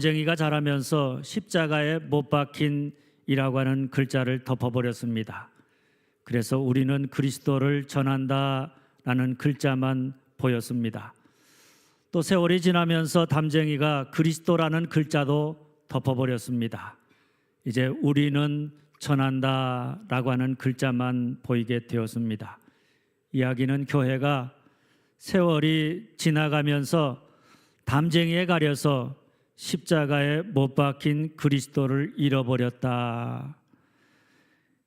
담쟁이가 자라면서 십자가에 못 박힌 이라고 하는 글자를 덮어버렸습니다. 그래서 우리는 그리스도를 전한다 라는 글자만 보였습니다. 또 세월이 지나면서 담쟁이가 그리스도라는 글자도 덮어버렸습니다. 이제 우리는 전한다 라고 하는 글자만 보이게 되었습니다. 이야기는 교회가 세월이 지나가면서 담쟁이에 가려서 십자가에 못 박힌 그리스도를 잃어버렸다.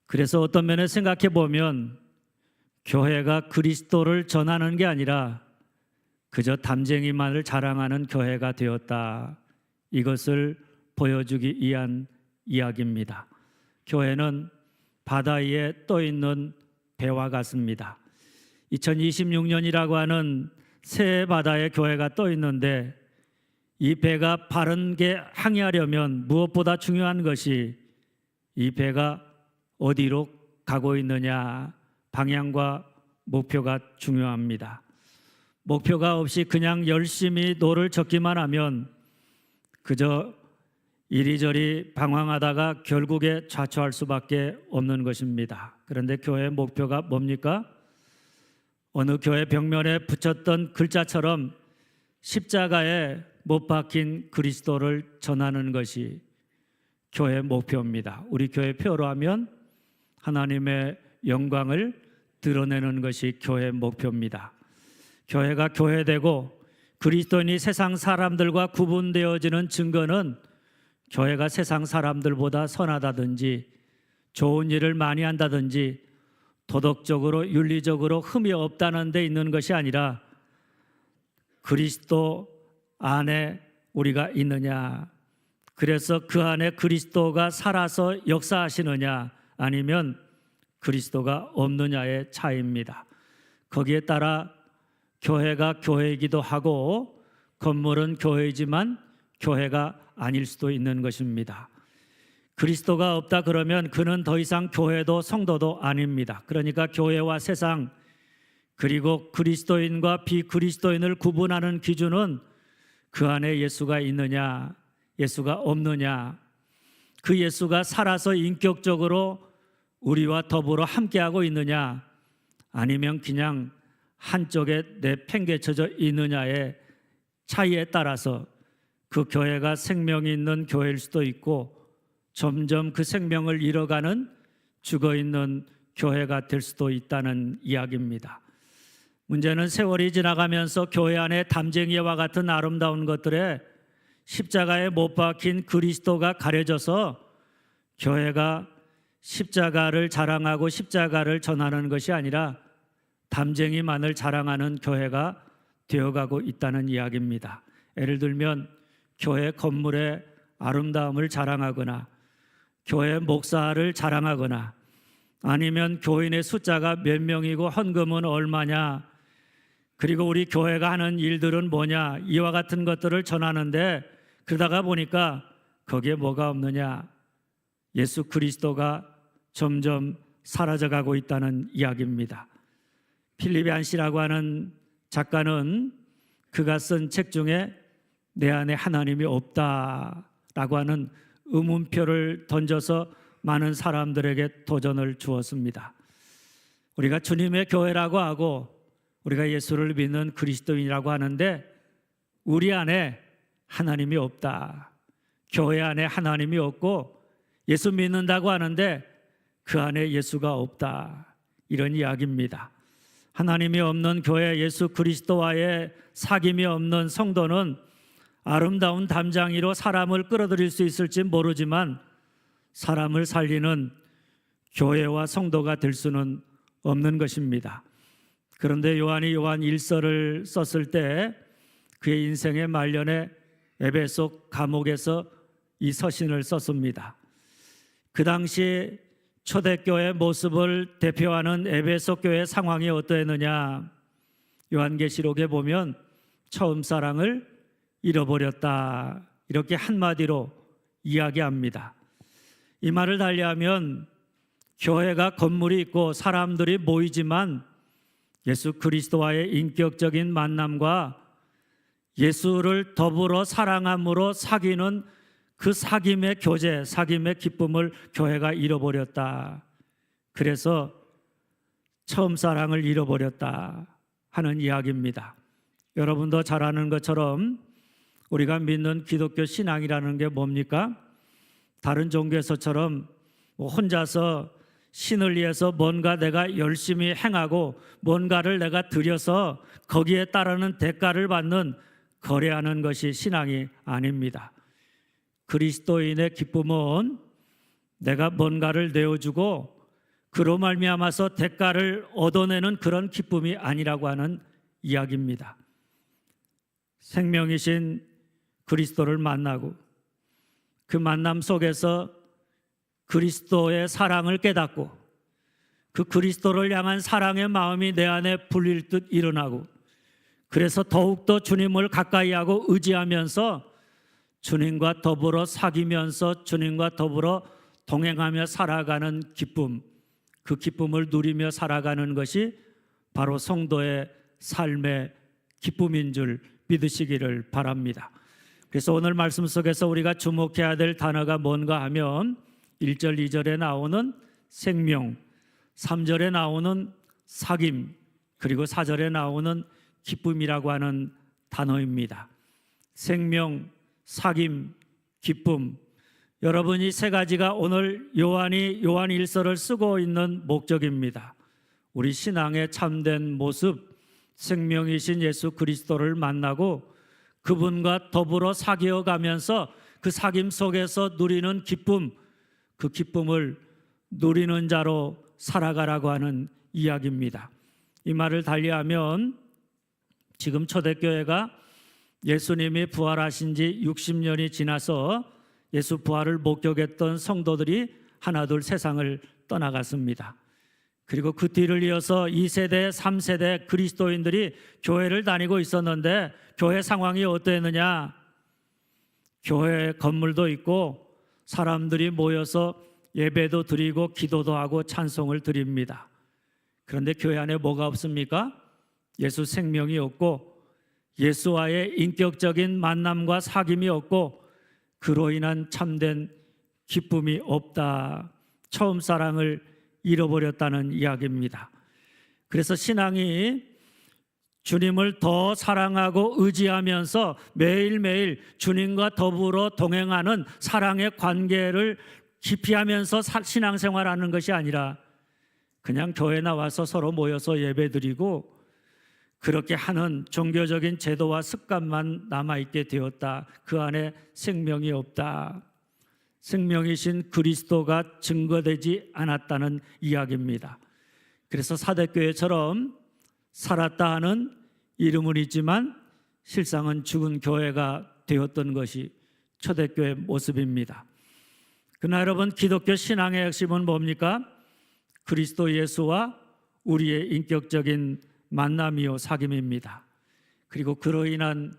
그래서 어떤 면에 생각해 보면 교회가 그리스도를 전하는 게 아니라 그저 담쟁이만을 자랑하는 교회가 되었다. 이것을 보여주기 위한 이야기입니다. 교회는 바다 위에 떠 있는 배와 같습니다. 2026년이라고 하는 새 바다에 교회가 떠 있는데 이 배가 바른 게 항해하려면 무엇보다 중요한 것이 이 배가 어디로 가고 있느냐 방향과 목표가 중요합니다. 목표가 없이 그냥 열심히 노를 젓기만 하면 그저 이리저리 방황하다가 결국에 좌초할 수밖에 없는 것입니다. 그런데 교회의 목표가 뭡니까? 어느 교회 벽면에 붙였던 글자처럼 십자가에 못 박힌 그리스도를 전하는 것이 교회 목표입니다. 우리 교회 표로 하면 하나님의 영광을 드러내는 것이 교회 목표입니다. 교회가 교회되고 그리스도인이 세상 사람들과 구분되어지는 증거는 교회가 세상 사람들보다 선하다든지 좋은 일을 많이 한다든지 도덕적으로 윤리적으로 흠이 없다는 데 있는 것이 아니라 그리스도 안에 우리가 있느냐 그래서 그 안에 그리스도가 살아서 역사하시느냐 아니면 그리스도가 없느냐의 차이입니다. 거기에 따라 교회가 교회이기도 하고 건물은 교회이지만 교회가 아닐 수도 있는 것입니다. 그리스도가 없다 그러면 그는 더 이상 교회도 성도도 아닙니다. 그러니까 교회와 세상 그리고 그리스도인과 비그리스도인을 구분하는 기준은 그 안에 예수가 있느냐, 예수가 없느냐, 그 예수가 살아서 인격적으로 우리와 더불어 함께하고 있느냐, 아니면 그냥 한쪽에 내팽개쳐져 있느냐의 차이에 따라서 그 교회가 생명이 있는 교회일 수도 있고 점점 그 생명을 잃어가는 죽어 있는 교회가 될 수도 있다는 이야기입니다. 문제는 세월이 지나가면서 교회 안에 담쟁이와 같은 아름다운 것들에 십자가에 못 박힌 그리스도가 가려져서 교회가 십자가를 자랑하고 십자가를 전하는 것이 아니라 담쟁이만을 자랑하는 교회가 되어가고 있다는 이야기입니다. 예를 들면 교회 건물의 아름다움을 자랑하거나 교회 목사를 자랑하거나 아니면 교인의 숫자가 몇 명이고 헌금은 얼마냐 그리고 우리 교회가 하는 일들은 뭐냐 이와 같은 것들을 전하는데 그러다가 보니까 거기에 뭐가 없느냐 예수 그리스도가 점점 사라져가고 있다는 이야기입니다. 필리비안 씨라고 하는 작가는 그가 쓴 책 중에 내 안에 하나님이 없다라고 하는 의문표를 던져서 많은 사람들에게 도전을 주었습니다. 우리가 주님의 교회라고 하고 우리가 예수를 믿는 그리스도인이라고 하는데 우리 안에 하나님이 없다. 교회 안에 하나님이 없고 예수 믿는다고 하는데 그 안에 예수가 없다. 이런 이야기입니다. 하나님이 없는 교회 예수 그리스도와의 사귐이 없는 성도는 아름다운 담장이로 사람을 끌어들일 수 있을지 모르지만 사람을 살리는 교회와 성도가 될 수는 없는 것입니다. 그런데 요한이 요한 1서를 썼을 때 그의 인생의 말년에 에베소 감옥에서 이 서신을 썼습니다. 그 당시 초대교회 모습을 대표하는 에베소 교회 상황이 어떠했느냐? 요한계시록에 보면 처음 사랑을 잃어버렸다. 이렇게 한마디로 이야기합니다. 이 말을 달리하면 교회가 건물이 있고 사람들이 모이지만 예수 그리스도와의 인격적인 만남과 예수를 더불어 사랑함으로 사귀는 그 사귐의 교제, 사귐의 기쁨을 교회가 잃어버렸다. 그래서 처음 사랑을 잃어버렸다 하는 이야기입니다. 여러분도 잘 아는 것처럼 우리가 믿는 기독교 신앙이라는 게 뭡니까? 다른 종교에서처럼 뭐 혼자서 신을 위해서 뭔가 내가 열심히 행하고 뭔가를 내가 들여서 거기에 따르는 대가를 받는 거래하는 것이 신앙이 아닙니다. 그리스도인의 기쁨은 내가 뭔가를 내어주고 그로 말미암아서 대가를 얻어내는 그런 기쁨이 아니라고 하는 이야기입니다. 생명이신 그리스도를 만나고 그 만남 속에서 그리스도의 사랑을 깨닫고 그 그리스도를 향한 사랑의 마음이 내 안에 불릴 듯 일어나고 그래서 더욱더 주님을 가까이 하고 의지하면서 주님과 더불어 사귀면서 주님과 더불어 동행하며 살아가는 기쁨, 그 기쁨을 누리며 살아가는 것이 바로 성도의 삶의 기쁨인 줄 믿으시기를 바랍니다. 그래서 오늘 말씀 속에서 우리가 주목해야 될 단어가 뭔가 하면 1절, 2절에 나오는 생명, 3절에 나오는 사귐, 그리고 4절에 나오는 기쁨이라고 하는 단어입니다. 생명, 사귐, 기쁨. 여러분 이 세 가지가 오늘 요한이 요한 일서를 쓰고 있는 목적입니다. 우리 신앙의 참된 모습, 생명이신 예수 그리스도를 만나고 그분과 더불어 사귀어 가면서 그 사귐 속에서 누리는 기쁨, 그 기쁨을 누리는 자로 살아가라고 하는 이야기입니다. 이 말을 달리하면 지금 초대교회가 예수님이 부활하신 지 60년이 지나서 예수 부활을 목격했던 성도들이 하나둘 세상을 떠나갔습니다. 그리고 그 뒤를 이어서 2세대, 3세대 그리스도인들이 교회를 다니고 있었는데 교회 상황이 어땠느냐? 교회 건물도 있고 사람들이 모여서 예배도 드리고 기도도 하고 찬송을 드립니다. 그런데 교회 안에 뭐가 없습니까? 예수 생명이 없고 예수와의 인격적인 만남과 사귐이 없고 그로 인한 참된 기쁨이 없다. 처음 사랑을 잃어버렸다는 이야기입니다. 그래서 신앙이 주님을 더 사랑하고 의지하면서 매일매일 주님과 더불어 동행하는 사랑의 관계를 깊이 하면서 신앙생활하는 것이 아니라 그냥 교회 나와서 서로 모여서 예배드리고 그렇게 하는 종교적인 제도와 습관만 남아있게 되었다. 그 안에 생명이 없다. 생명이신 그리스도가 증거되지 않았다는 이야기입니다. 그래서 사대교회처럼 살았다 하는 이름은 있지만 실상은 죽은 교회가 되었던 것이 초대교회 모습입니다. 그러나 여러분 기독교 신앙의 핵심은 뭡니까? 그리스도 예수와 우리의 인격적인 만남이요 사귐입니다. 그리고 그로 인한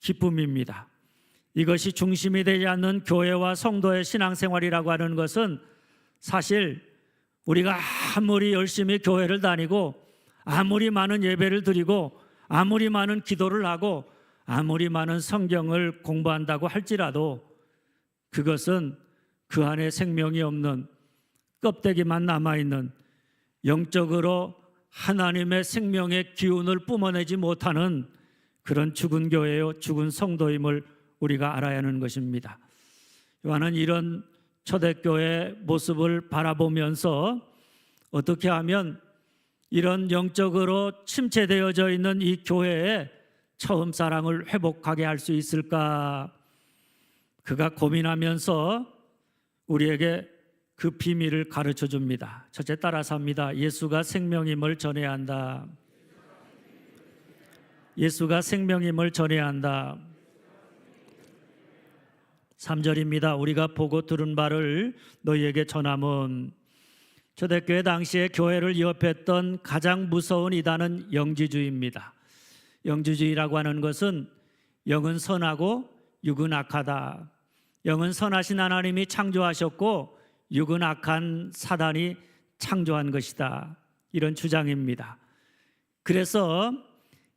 기쁨입니다. 이것이 중심이 되지 않는 교회와 성도의 신앙생활이라고 하는 것은 사실 우리가 아무리 열심히 교회를 다니고 아무리 많은 예배를 드리고 아무리 많은 기도를 하고 아무리 많은 성경을 공부한다고 할지라도 그것은 그 안에 생명이 없는 껍데기만 남아있는 영적으로 하나님의 생명의 기운을 뿜어내지 못하는 그런 죽은 교회요, 죽은 성도임을 우리가 알아야 하는 것입니다. 요한은 이런 초대교회 모습을 바라보면서 어떻게 하면 이런 영적으로 침체되어져 있는 이 교회에 처음 사랑을 회복하게 할 수 있을까? 그가 고민하면서 우리에게 그 비밀을 가르쳐 줍니다. 첫째 따라서 합니다. 예수가 생명임을 전해야 한다. 예수가 생명임을 전해야 한다. 3절입니다. 우리가 보고 들은 바를 너희에게 전함은 초대교회 당시에 교회를 위협했던 가장 무서운 이단은 영지주의입니다. 영지주의라고 하는 것은 영은 선하고 육은 악하다. 영은 선하신 하나님이 창조하셨고 육은 악한 사단이 창조한 것이다. 이런 주장입니다. 그래서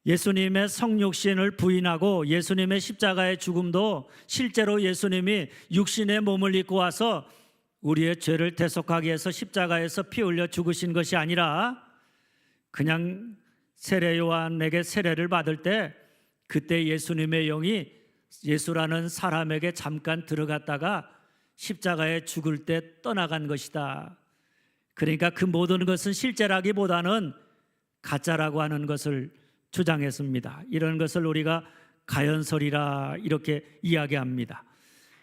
예수님의 성육신을 부인하고 예수님의 십자가의 죽음도 실제로 예수님이 육신의 몸을 입고 와서 우리의 죄를 대속하기 위해서 십자가에서 피 흘려 죽으신 것이 아니라 그냥 세례 요한에게 세례를 받을 때 그때 예수님의 영이 예수라는 사람에게 잠깐 들어갔다가 십자가에 죽을 때 떠나간 것이다. 그러니까 그 모든 것은 실제라기보다는 가짜라고 하는 것을 주장했습니다. 이런 것을 우리가 가연설이라 이렇게 이야기합니다.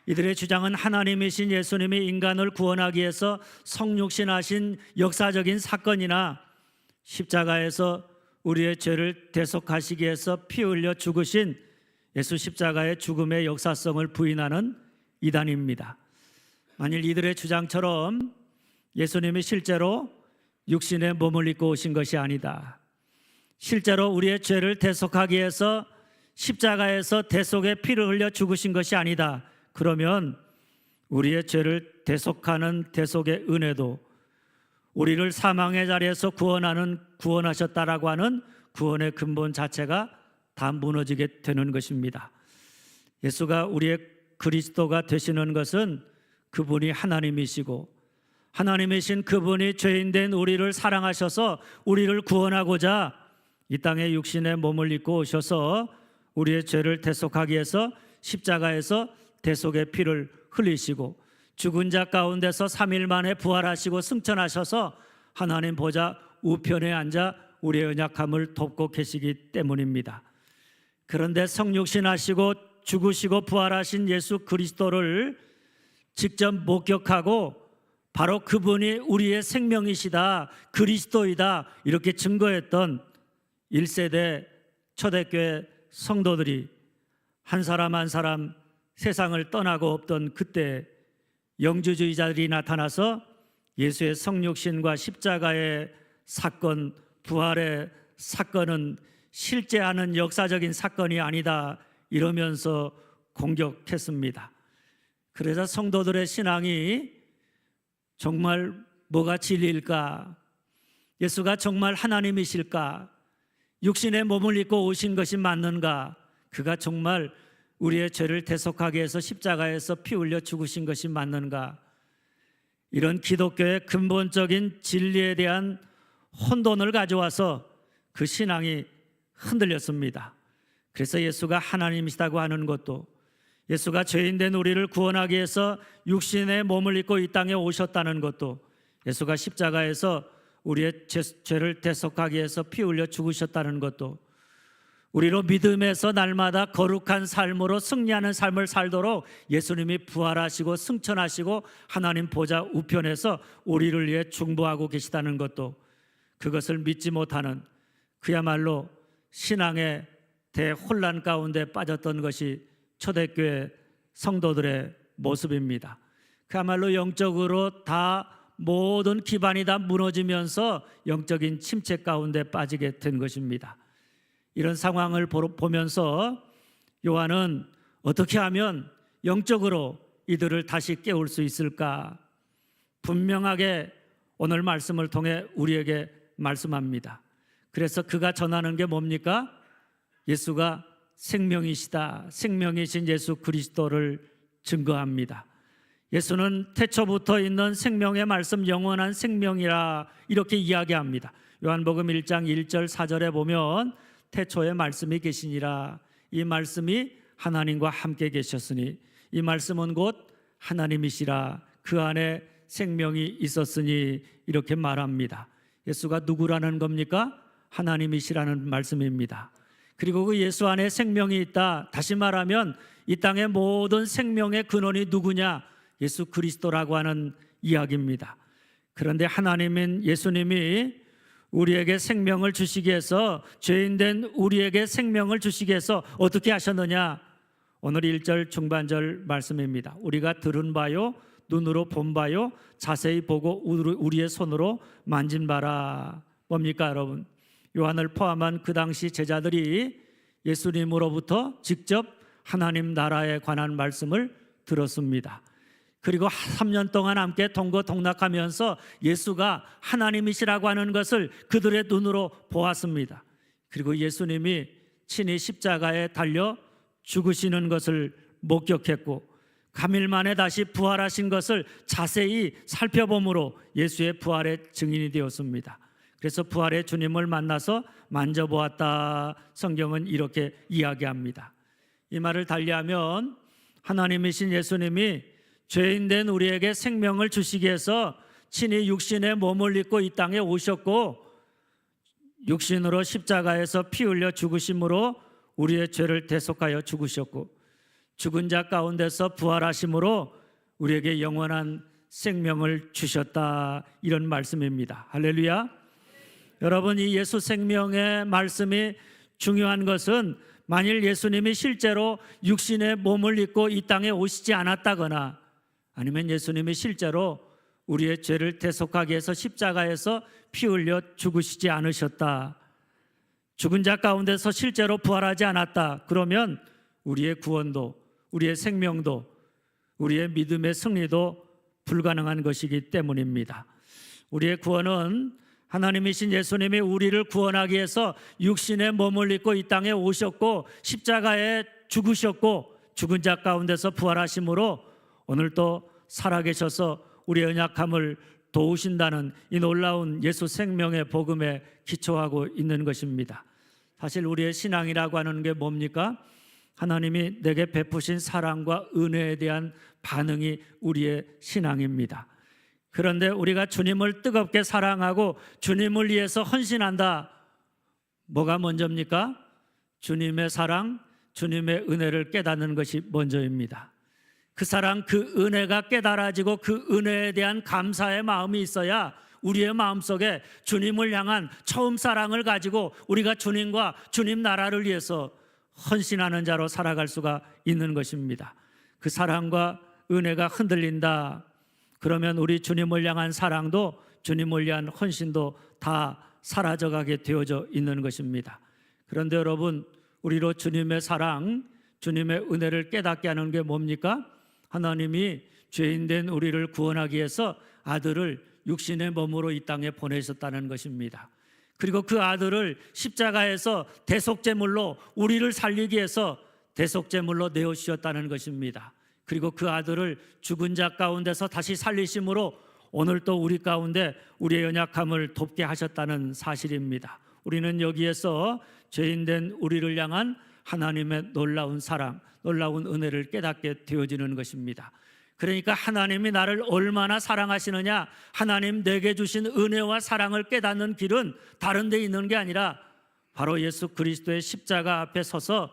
이들의 주장은 하나님이신 예수님이 인간을 구원하기 위해서 성육신하신 역사적인 사건이나 십자가에서 우리의 죄를 대속하시기 위해서 피 흘려 죽으신 예수 십자가의 죽음의 역사성을 부인하는 이단입니다. 만일 이들의 주장처럼 예수님이 실제로 육신의 몸을 입고 오신 것이 아니다. 실제로 우리의 죄를 대속하기 위해서 십자가에서 대속의 피를 흘려 죽으신 것이 아니다. 그러면 우리의 죄를 대속하는 대속의 은혜도 우리를 사망의 자리에서 구원하는 구원하셨다라고 하는 구원의 근본 자체가 다 무너지게 되는 것입니다. 예수가 우리의 그리스도가 되시는 것은 그분이 하나님이시고 하나님이신 그분이 죄인된 우리를 사랑하셔서 우리를 구원하고자 이 땅에 육신의 몸을 입고 오셔서 우리의 죄를 대속하기 위해서 십자가에서 대속의 피를 흘리시고 죽은 자 가운데서 3일 만에 부활하시고 승천하셔서 하나님 보좌 우편에 앉아 우리의 연약함을 돕고 계시기 때문입니다. 그런데 성육신하시고 죽으시고 부활하신 예수 그리스도를 직접 목격하고 바로 그분이 우리의 생명이시다, 그리스도이다 이렇게 증거했던 1세대 초대교회 성도들이 한 사람 한 사람 세상을 떠나고 없던 그때 영주주의자들이 나타나서 예수의 성육신과 십자가의 사건, 부활의 사건은 실제 하는 역사적인 사건이 아니다 이러면서 공격했습니다. 그래서 성도들의 신앙이 정말 뭐가 진리일까? 예수가 정말 하나님이실까? 육신의 몸을 입고 오신 것이 맞는가? 그가 정말 우리의 죄를 대속하기 위해서 십자가에서 피 흘려 죽으신 것이 맞는가? 이런 기독교의 근본적인 진리에 대한 혼돈을 가져와서 그 신앙이 흔들렸습니다. 그래서 예수가 하나님이시다고 하는 것도 예수가 죄인된 우리를 구원하기 위해서 육신의 몸을 입고 이 땅에 오셨다는 것도 예수가 십자가에서 우리의 죄, 죄를 대속하기 위해서 피 흘려 죽으셨다는 것도 우리로 믿음에서 날마다 거룩한 삶으로 승리하는 삶을 살도록 예수님이 부활하시고 승천하시고 하나님 보좌 우편에서 우리를 위해 중보하고 계시다는 것도 그것을 믿지 못하는 그야말로 신앙의 대혼란 가운데 빠졌던 것이 초대교회 성도들의 모습입니다. 그야말로 영적으로 다 모든 기반이 다 무너지면서 영적인 침체 가운데 빠지게 된 것입니다. 이런 상황을 보면서 요한은 어떻게 하면 영적으로 이들을 다시 깨울 수 있을까? 분명하게 오늘 말씀을 통해 우리에게 말씀합니다. 그래서 그가 전하는 게 뭡니까? 예수가 생명이시다. 생명이신 예수 그리스도를 증거합니다. 예수는 태초부터 있는 생명의 말씀 영원한 생명이라 이렇게 이야기합니다. 요한복음 1장 1절 4절에 보면 태초에 말씀이 계시니라 이 말씀이 하나님과 함께 계셨으니 이 말씀은 곧 하나님이시라 그 안에 생명이 있었으니 이렇게 말합니다. 예수가 누구라는 겁니까? 하나님이시라는 말씀입니다. 그리고 그 예수 안에 생명이 있다. 다시 말하면 이 땅의 모든 생명의 근원이 누구냐? 예수 그리스도라고 하는 이야기입니다. 그런데 하나님인 예수님이 우리에게 생명을 주시기 위해서 죄인된 우리에게 생명을 주시기 위해서 어떻게 하셨느냐? 오늘 1절 중반절 말씀입니다. 우리가 들은 바요 눈으로 본 바요 자세히 보고 우리의 손으로 만진 바라. 뭡니까, 여러분? 요한을 포함한 그 당시 제자들이 예수님으로부터 직접 하나님 나라에 관한 말씀을 들었습니다. 그리고 3년 동안 함께 동거 동락하면서 예수가 하나님이시라고 하는 것을 그들의 눈으로 보았습니다. 그리고 예수님이 친히 십자가에 달려 죽으시는 것을 목격했고 감일 만에 다시 부활하신 것을 자세히 살펴봄으로 예수의 부활의 증인이 되었습니다. 그래서 부활의 주님을 만나서 만져보았다. 성경은 이렇게 이야기합니다. 이 말을 달리하면 하나님이신 예수님이 죄인된 우리에게 생명을 주시기 위해서 친히 육신의 몸을 입고 이 땅에 오셨고 육신으로 십자가에서 피 흘려 죽으심으로 우리의 죄를 대속하여 죽으셨고 죽은 자 가운데서 부활하심으로 우리에게 영원한 생명을 주셨다 이런 말씀입니다. 할렐루야. 여러분 이 예수 생명의 말씀이 중요한 것은 만일 예수님이 실제로 육신의 몸을 입고 이 땅에 오시지 않았다거나 아니면 예수님이 실제로 우리의 죄를 대속하기 위해서 십자가에서 피 흘려 죽으시지 않으셨다. 죽은 자 가운데서 실제로 부활하지 않았다. 그러면 우리의 구원도 우리의 생명도 우리의 믿음의 승리도 불가능한 것이기 때문입니다. 우리의 구원은 하나님이신 예수님이 우리를 구원하기 위해서 육신의 몸을 입고 이 땅에 오셨고 십자가에 죽으셨고 죽은 자 가운데서 부활하심으로 오늘 또 살아계셔서 우리의 연약함을 도우신다는 이 놀라운 예수 생명의 복음에 기초하고 있는 것입니다. 사실 우리의 신앙이라고 하는 게 뭡니까? 하나님이 내게 베푸신 사랑과 은혜에 대한 반응이 우리의 신앙입니다. 그런데 우리가 주님을 뜨겁게 사랑하고 주님을 위해서 헌신한다. 뭐가 먼저입니까? 주님의 사랑, 주님의 은혜를 깨닫는 것이 먼저입니다. 그 사랑, 그 은혜가 깨달아지고 그 은혜에 대한 감사의 마음이 있어야 우리의 마음속에 주님을 향한 처음 사랑을 가지고 우리가 주님과 주님 나라를 위해서 헌신하는 자로 살아갈 수가 있는 것입니다. 그 사랑과 은혜가 흔들린다. 그러면 우리 주님을 향한 사랑도 주님을 위한 헌신도 다 사라져가게 되어져 있는 것입니다. 그런데 여러분, 우리로 주님의 사랑, 주님의 은혜를 깨닫게 하는 게 뭡니까? 하나님이 죄인된 우리를 구원하기 위해서 아들을 육신의 몸으로 이 땅에 보내셨다는 것입니다. 그리고 그 아들을 십자가에서 대속제물로 우리를 살리기 위해서 대속제물로 내어 주셨다는 것입니다. 그리고 그 아들을 죽은 자 가운데서 다시 살리심으로 오늘 또 우리 가운데 우리의 연약함을 돕게 하셨다는 사실입니다. 우리는 여기에서 죄인된 우리를 향한 하나님의 놀라운 사랑, 놀라운 은혜를 깨닫게 되어지는 것입니다. 그러니까 하나님이 나를 얼마나 사랑하시느냐, 하나님 내게 주신 은혜와 사랑을 깨닫는 길은 다른 데 있는 게 아니라 바로 예수 그리스도의 십자가 앞에 서서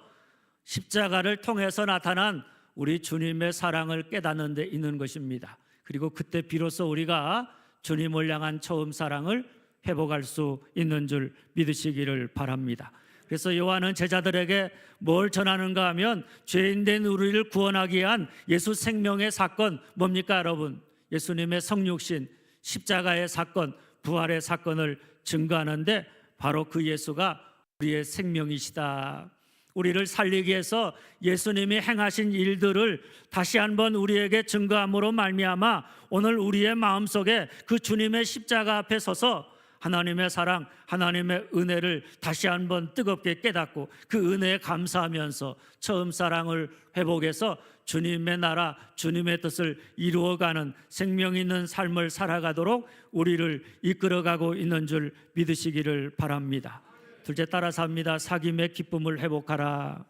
십자가를 통해서 나타난 우리 주님의 사랑을 깨닫는 데 있는 것입니다. 그리고 그때 비로소 우리가 주님을 향한 처음 사랑을 회복할 수 있는 줄 믿으시기를 바랍니다. 그래서 요한은 제자들에게 뭘 전하는가 하면 죄인된 우리를 구원하기 위한 예수 생명의 사건 뭡니까 여러분? 예수님의 성육신, 십자가의 사건, 부활의 사건을 증거하는데 바로 그 예수가 우리의 생명이시다. 우리를 살리기 위해서 예수님이 행하신 일들을 다시 한번 우리에게 증거함으로 말미암아 오늘 우리의 마음속에 그 주님의 십자가 앞에 서서 하나님의 사랑, 하나님의 은혜를 다시 한번 뜨겁게 깨닫고 그 은혜에 감사하면서 처음 사랑을 회복해서 주님의 나라, 주님의 뜻을 이루어가는 생명 있는 삶을 살아가도록 우리를 이끌어가고 있는 줄 믿으시기를 바랍니다. 둘째 따라서 합니다. 사김의 기쁨을 회복하라.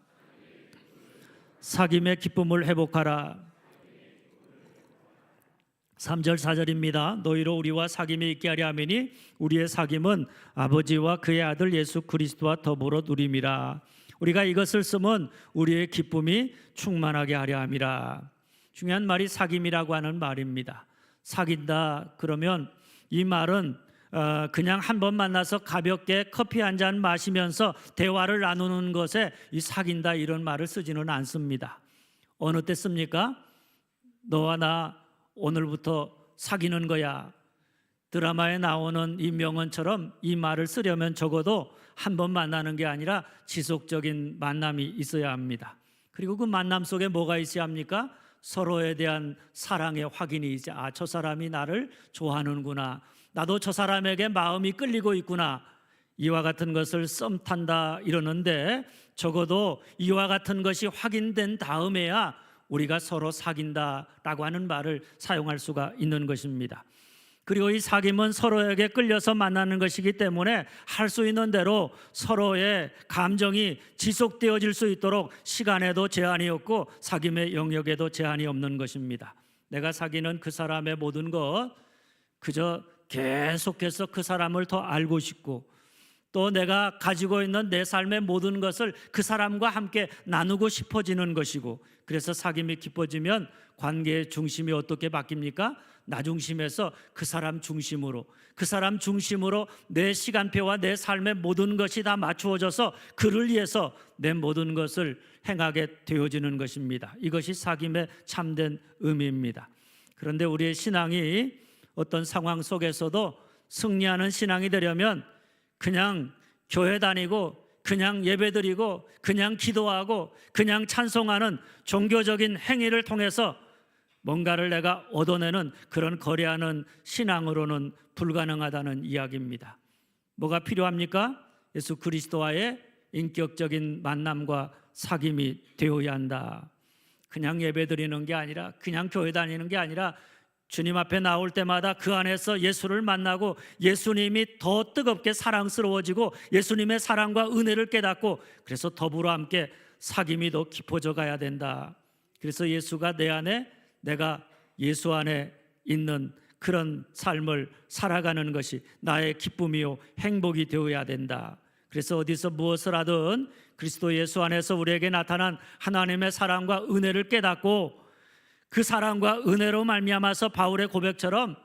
사김의 기쁨을 회복하라. 3절 4절입니다. 너희로 우리와 사귐이 있게 하려 하매니 우리의 사귐은 아버지와 그의 아들 예수 그리스도와 더불어 누림이라. 우리가 이것을 쓰면 우리의 기쁨이 충만하게 하려 함이라. 중요한 말이 사귐이라고 하는 말입니다. 사귄다 그러면 이 말은 어, 그냥 한 번 만나서 가볍게 커피 한 잔 마시면서 대화를 나누는 것에 이 사귄다 이런 말을 쓰지는 않습니다. 어느 때 씁니까? 너와 나 오늘부터 사귀는 거야. 드라마에 나오는 이 명언처럼 이 말을 쓰려면 적어도 한 번 만나는 게 아니라 지속적인 만남이 있어야 합니다. 그리고 그 만남 속에 뭐가 있어야 합니까? 서로에 대한 사랑의 확인이 이제 아, 저 사람이 나를 좋아하는구나. 나도 저 사람에게 마음이 끌리고 있구나. 이와 같은 것을 썸 탄다 이러는데 적어도 이와 같은 것이 확인된 다음에야 우리가 서로 사귄다라고 하는 말을 사용할 수가 있는 것입니다. 그리고 이 사귐은 서로에게 끌려서 만나는 것이기 때문에 할 수 있는 대로 서로의 감정이 지속되어질 수 있도록 시간에도 제한이 없고 사귐의 영역에도 제한이 없는 것입니다. 내가 사귀는 그 사람의 모든 것 그저 계속해서 그 사람을 더 알고 싶고 또 내가 가지고 있는 내 삶의 모든 것을 그 사람과 함께 나누고 싶어지는 것이고 그래서 사귐이 깊어지면 관계의 중심이 어떻게 바뀝니까? 나 중심에서 그 사람 중심으로 그 사람 중심으로 내 시간표와 내 삶의 모든 것이 다 맞추어져서 그를 위해서 내 모든 것을 행하게 되어지는 것입니다. 이것이 사귐의 참된 의미입니다. 그런데 우리의 신앙이 어떤 상황 속에서도 승리하는 신앙이 되려면 그냥 교회 다니고 그냥 예배드리고 그냥 기도하고 그냥 찬송하는 종교적인 행위를 통해서 뭔가를 내가 얻어내는 그런 거래하는 신앙으로는 불가능하다는 이야기입니다. 뭐가 필요합니까? 예수 그리스도와의 인격적인 만남과 사귐이 되어야 한다. 그냥 예배드리는 게 아니라 그냥 교회 다니는 게 아니라 주님 앞에 나올 때마다 그 안에서 예수를 만나고 예수님이 더 뜨겁게 사랑스러워지고 예수님의 사랑과 은혜를 깨닫고 그래서 더불어 함께 사귐이 더 깊어져 가야 된다. 그래서 예수가 내 안에 내가 예수 안에 있는 그런 삶을 살아가는 것이 나의 기쁨이요 행복이 되어야 된다. 그래서 어디서 무엇을 하든 그리스도 예수 안에서 우리에게 나타난 하나님의 사랑과 은혜를 깨닫고 그 사랑과 은혜로 말미암아서 바울의 고백처럼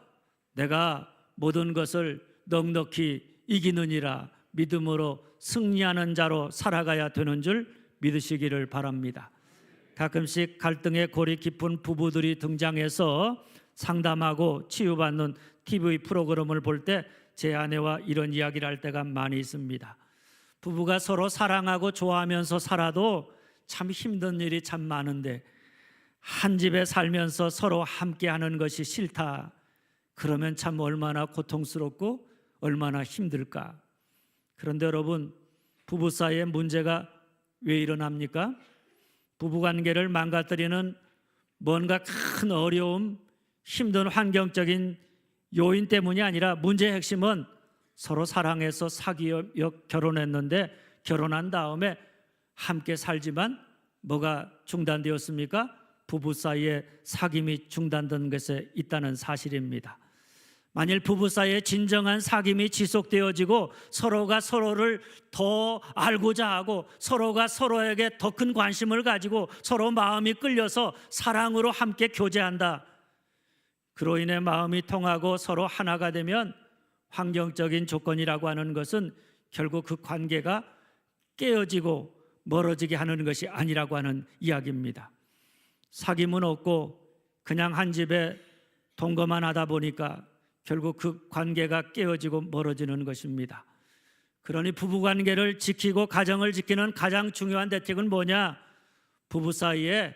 내가 모든 것을 넉넉히 이기느니라 믿음으로 승리하는 자로 살아가야 되는 줄 믿으시기를 바랍니다. 가끔씩 갈등의 골이 깊은 부부들이 등장해서 상담하고 치유받는 TV 프로그램을 볼 때 제 아내와 이런 이야기를 할 때가 많이 있습니다. 부부가 서로 사랑하고 좋아하면서 살아도 참 힘든 일이 참 많은데 한 집에 살면서 서로 함께 하는 것이 싫다. 그러면 참 얼마나 고통스럽고 얼마나 힘들까. 그런데 여러분, 부부 사이에 문제가 왜 일어납니까? 부부 관계를 망가뜨리는 뭔가 큰 어려움, 힘든 환경적인 요인 때문이 아니라 문제의 핵심은 서로 사랑해서 사귀어 결혼했는데 결혼한 다음에 함께 살지만 뭐가 중단되었습니까? 부부 사이에 사귐이 중단된 것에 있다는 사실입니다. 만일 부부 사이에 진정한 사귐이 지속되어지고 서로가 서로를 더 알고자 하고 서로가 서로에게 더 큰 관심을 가지고 서로 마음이 끌려서 사랑으로 함께 교제한다. 그로 인해 마음이 통하고 서로 하나가 되면 환경적인 조건이라고 하는 것은 결국 그 관계가 깨어지고 멀어지게 하는 것이 아니라고 하는 이야기입니다. 사귐은 없고 그냥 한 집에 동거만 하다 보니까 결국 그 관계가 깨어지고 멀어지는 것입니다. 그러니 부부 관계를 지키고 가정을 지키는 가장 중요한 대책은 뭐냐? 부부 사이에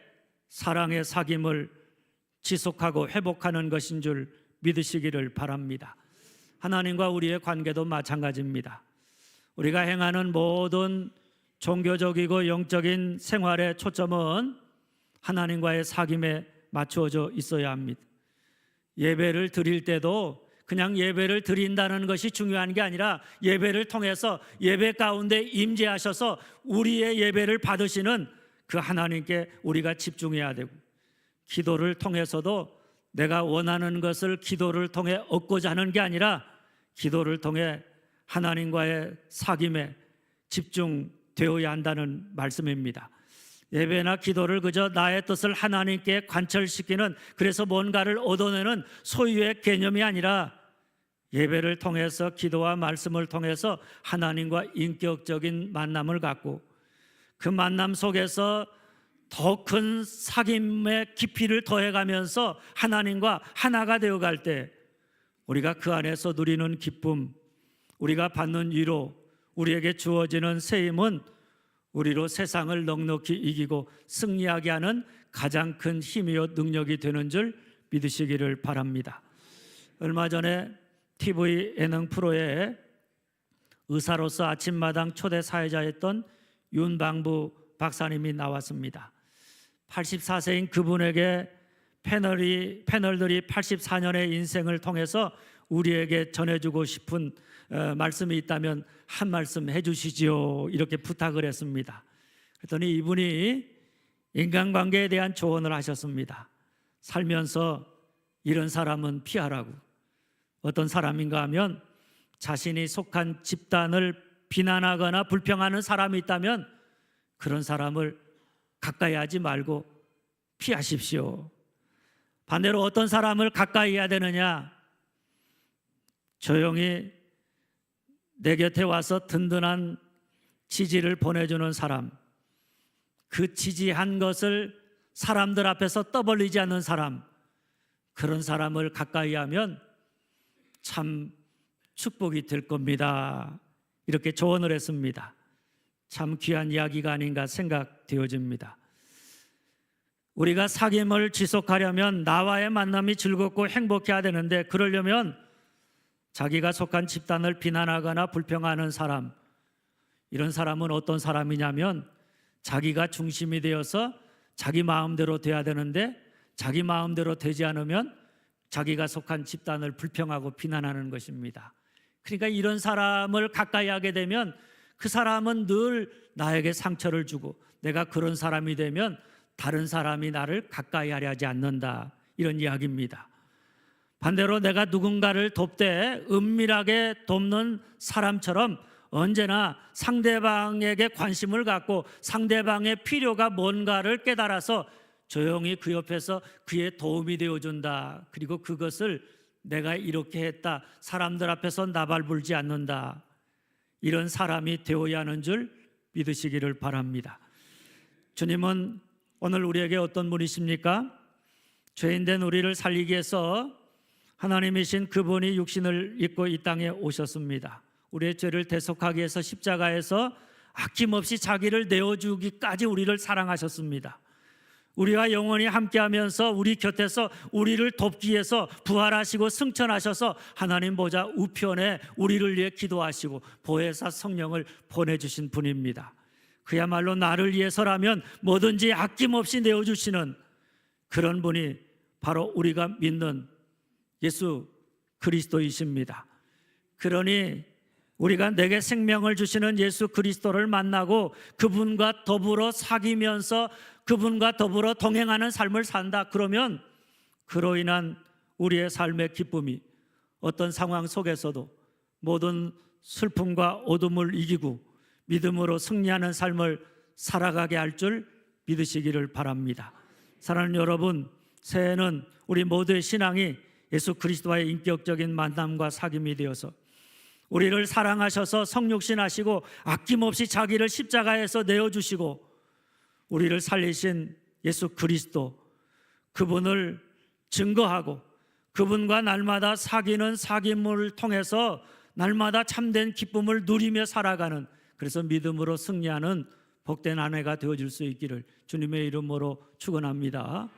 사랑의 사귐을 지속하고 회복하는 것인 줄 믿으시기를 바랍니다. 하나님과 우리의 관계도 마찬가지입니다. 우리가 행하는 모든 종교적이고 영적인 생활의 초점은 하나님과의 사귐에 맞추어져 있어야 합니다. 예배를 드릴 때도 그냥 예배를 드린다는 것이 중요한 게 아니라 예배를 통해서 예배 가운데 임재하셔서 우리의 예배를 받으시는 그 하나님께 우리가 집중해야 되고 기도를 통해서도 내가 원하는 것을 기도를 통해 얻고자 하는 게 아니라 기도를 통해 하나님과의 사귐에 집중되어야 한다는 말씀입니다. 예배나 기도를 그저 나의 뜻을 하나님께 관철시키는 그래서 뭔가를 얻어내는 소유의 개념이 아니라 예배를 통해서 기도와 말씀을 통해서 하나님과 인격적인 만남을 갖고 그 만남 속에서 더 큰 사귐의 깊이를 더해가면서 하나님과 하나가 되어갈 때 우리가 그 안에서 누리는 기쁨, 우리가 받는 위로, 우리에게 주어지는 새 힘은 우리로 세상을 넉넉히 이기고 승리하게 하는 가장 큰 힘이요 능력이 되는 줄 믿으시기를 바랍니다. 얼마 전에 TV 예능 프로에 의사로서 아침마당 초대 사회자였던 윤방부 박사님이 나왔습니다. 84세인 그분에게 패널이 패널들이 84년의 인생을 통해서 우리에게 전해주고 싶은 어, 말씀이 있다면 한 말씀 해주시지요 이렇게 부탁을 했습니다. 그랬더니 이분이 인간관계에 대한 조언을 하셨습니다. 살면서 이런 사람은 피하라고. 어떤 사람인가 하면 자신이 속한 집단을 비난하거나 불평하는 사람이 있다면 그런 사람을 가까이 하지 말고 피하십시오. 반대로 어떤 사람을 가까이 해야 되느냐? 조용히 내 곁에 와서 든든한 지지를 보내주는 사람, 그 지지한 것을 사람들 앞에서 떠벌리지 않는 사람, 그런 사람을 가까이 하면 참 축복이 될 겁니다. 이렇게 조언을 했습니다. 참 귀한 이야기가 아닌가 생각되어집니다. 우리가 사귐을 지속하려면 나와의 만남이 즐겁고 행복해야 되는데 그러려면 자기가 속한 집단을 비난하거나 불평하는 사람 이런 사람은 어떤 사람이냐면 자기가 중심이 되어서 자기 마음대로 돼야 되는데 자기 마음대로 되지 않으면 자기가 속한 집단을 불평하고 비난하는 것입니다. 그러니까 이런 사람을 가까이 하게 되면 그 사람은 늘 나에게 상처를 주고 내가 그런 사람이 되면 다른 사람이 나를 가까이 하려 하지 않는다. 이런 이야기입니다. 반대로 내가 누군가를 돕되 은밀하게 돕는 사람처럼 언제나 상대방에게 관심을 갖고 상대방의 필요가 뭔가를 깨달아서 조용히 그 옆에서 그의 도움이 되어 준다. 그리고 그것을 내가 이렇게 했다. 사람들 앞에서 나발불지 않는다. 이런 사람이 되어야 하는 줄 믿으시기를 바랍니다. 주님은 오늘 우리에게 어떤 분이십니까? 죄인된 우리를 살리기 위해서 하나님이신 그분이 육신을 입고 이 땅에 오셨습니다. 우리의 죄를 대속하기 위해서 십자가에서 아낌없이 자기를 내어주기까지 우리를 사랑하셨습니다. 우리와 영원히 함께하면서 우리 곁에서 우리를 돕기 위해서 부활하시고 승천하셔서 하나님 보좌 우편에 우리를 위해 기도하시고 보혜사 성령을 보내주신 분입니다. 그야말로 나를 위해서라면 뭐든지 아낌없이 내어주시는 그런 분이 바로 우리가 믿는 예수 그리스도이십니다. 그러니 우리가 내게 생명을 주시는 예수 그리스도를 만나고 그분과 더불어 사귀면서 그분과 더불어 동행하는 삶을 산다. 그러면 그로 인한 우리의 삶의 기쁨이 어떤 상황 속에서도 모든 슬픔과 어둠을 이기고 믿음으로 승리하는 삶을 살아가게 할 줄 믿으시기를 바랍니다. 사랑하는 여러분, 새해는 우리 모두의 신앙이 예수 그리스도와의 인격적인 만남과 사귐이 되어서 우리를 사랑하셔서 성육신 하시고 아낌없이 자기를 십자가에서 내어 주시고 우리를 살리신 예수 그리스도 그분을 증거하고 그분과 날마다 사귀는 사귐을 통해서 날마다 참된 기쁨을 누리며 살아가는 그래서 믿음으로 승리하는 복된 아내가 되어줄 수 있기를 주님의 이름으로 축원합니다.